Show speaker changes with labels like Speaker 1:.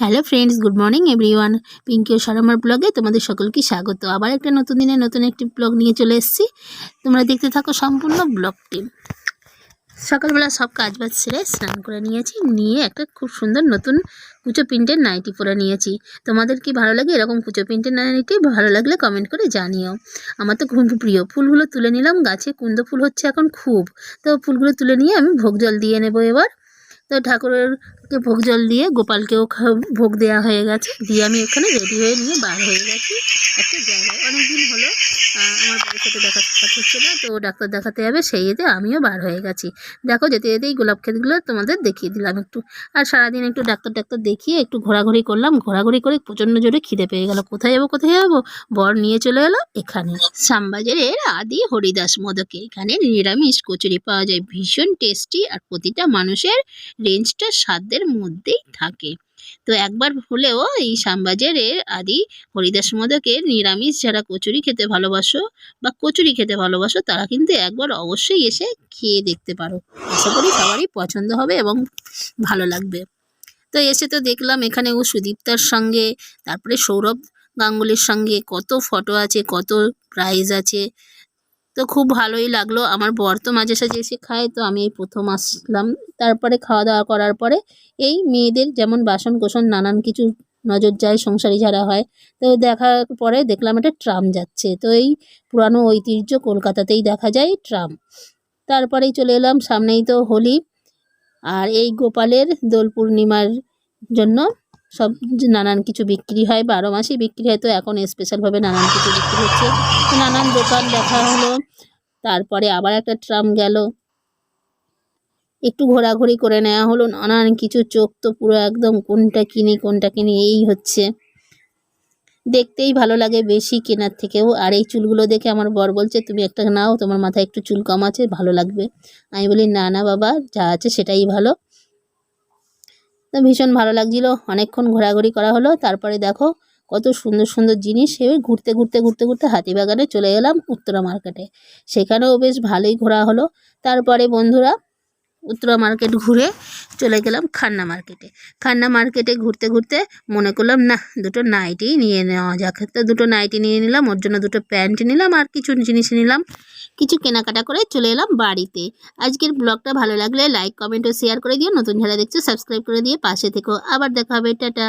Speaker 1: Hello friends good morning everyone Pinky ও সারামার ব্লগে তোমাদের সকলকে স্বাগত। আবার একটা নতুন দিনে নতুন একটি ব্লগ নিয়ে চলে এসেছি। তোমরা দেখতে থাকো সম্পূর্ণ ব্লগটি সকালবেলা সব কাজ বাজ সেরে স্নান করে নিয়েছি, নিয়ে একটা খুব সুন্দর নতুন কুচো প্রিন্টের নাইটি পরে নিয়েছি। তোমাদের কি ভালো লাগে এরকম কুচো প্রিন্টের নাইটি? ভালো লাগলে কমেন্ট করে জানিও। আমার তো খুব প্রিয়। ফুলগুলো তুলে নিলাম, গাছে কুন্দ ফুল হচ্ছে এখন খুব। তো ফুলগুলো তুলে নিয়ে আমি ভোগ জল দিয়ে নেব এবার। তো ঠাকুরেরকে ভোগ জল দিয়ে গোপালকেও ভোগ দেওয়া হয়ে গেছে। দিয়ে আমি এখানে রেডি হয়ে নিয়ে বার হয়ে গেছি একটা জায়গায়। অনেকদিন হলো আমার বাড়ির সাথে দেখা সাক্ষাৎ হচ্ছে না, তো ডাক্তার দেখাতে যাবে, সেই এতে আমিও বার হয়ে গেছি। দেখো, যেতে যেতেই গোলাপ ক্ষেতগুলো তোমাদের দেখিয়ে দিলাম একটু। আর সারাদিন একটু ডাক্তার ডাক্তার দেখিয়ে একটু ঘোরাঘুরি করলাম, ঘোরাঘুরি করে প্রচণ্ড জোরে খিদে পেয়ে গেল। কোথায় যাব কোথায় যাব? বর নিয়ে চলে এলো এখানে। শ্যামবাজারের আদি হরিদাস মদকে। এখানে নিরামিষ কচুরি পাওয়া যায়। ভীষণ টেস্টি আর প্রতিটা মানুষের রেঞ্জটা সাধ্যের মধ্যেই থাকে। তো একবার হলেও এই শ্যামবাজারের আদি হরিদাস মোদকের নিরামিষ যারা কচুরি খেতে ভালোবাসো বা কচুরি খেতে ভালোবাসো, তারা কিন্তু একবার অবশ্যই এসে খেয়ে দেখতে পারো। আশা করি সবারই পছন্দ হবে এবং ভালো লাগবে। তো এসে তো দেখলাম এখানে ও সুদীপ্তার সঙ্গে, তারপরে সৌরভ গাঙ্গুলির সঙ্গে কত ফটো আছে, কত প্রাইজ আছে। তো খুব ভালোই লাগল। আমার বর তো মাঝে সাঝে এসে খায়, তো আমি এই প্রথম আসলাম। তারপরে খাওয়া দাওয়া করার পরে এই মেয়েদের যেমন বাসন কোসন নানান কিছু নজর যায়, সংসারী যারা হয়, তো দেখার পরে দেখলাম একটা ট্রাম যাচ্ছে। তো এই পুরানো ঐতিহ্য কলকাতাতেই দেখা যায় ট্রাম। তারপরেই চলে এলাম, সামনেই তো হোলি। আর এই গোপালের দোল পূর্ণিমার জন্য সব নানান কিছু বিক্রি হয়, বারো মাসেই বিক্রি হয়, তো এখন স্পেশালভাবে নানান কিছু বিক্রি হচ্ছে। নানান দোকান দেখা হলো, তারপরে আবার একটা ট্রাম গেল। একটু ঘোরাঘুরি করে নেওয়া হলো, নানান কিছু চোখ তো পুরো একদম কোনটা কিনি কোনটা কিনি, এই হচ্ছে। দেখতেই ভালো লাগে বেশি কেনার থেকেও। আর এই চুলগুলো দেখে আমার বর বলছে, তুমি একটা নাও, তোমার মাথায় একটু চুল কম আছে, ভালো লাগবে। আমি বলি, না না বাবা, যা আছে সেটাই ভালো। তো ভীষণ ভালো লাগছিল। অনেকক্ষণ ঘোরাঘুরি করা হলো, তারপরে দেখো কত সুন্দর সুন্দর জিনিস সে ঘুরতে ঘুরতে ঘুরতে ঘুরতে হাতিবাগানে চলে গেলাম উত্তরা মার্কেটে। সেখানেও বেশ ভালোই ঘোরা হলো। তারপরে বন্ধুরা উত্তরা মার্কেট ঘুরে চলে গেলাম খান্না মার্কেটে। খান্না মার্কেটে ঘুরতে ঘুরতে মনে করলাম না দুটো নাইটি নিয়ে নেওয়া যাক। তো দুটো নাইটি নিয়ে নিলাম, ওর জন্য দুটো প্যান্ট নিলাম আর কিছু জিনিস নিলাম। কিছু কেনাকাটা করে চলে এলাম বাড়িতে। আজকের ব্লগটা ভালো লাগলে লাইক কমেন্ট ও শেয়ার করে দিও। নতুন যারা দেখছ সাবস্ক্রাইব করে দিয়ে পাশে থেকো। আবার দেখা হবে, টাটা।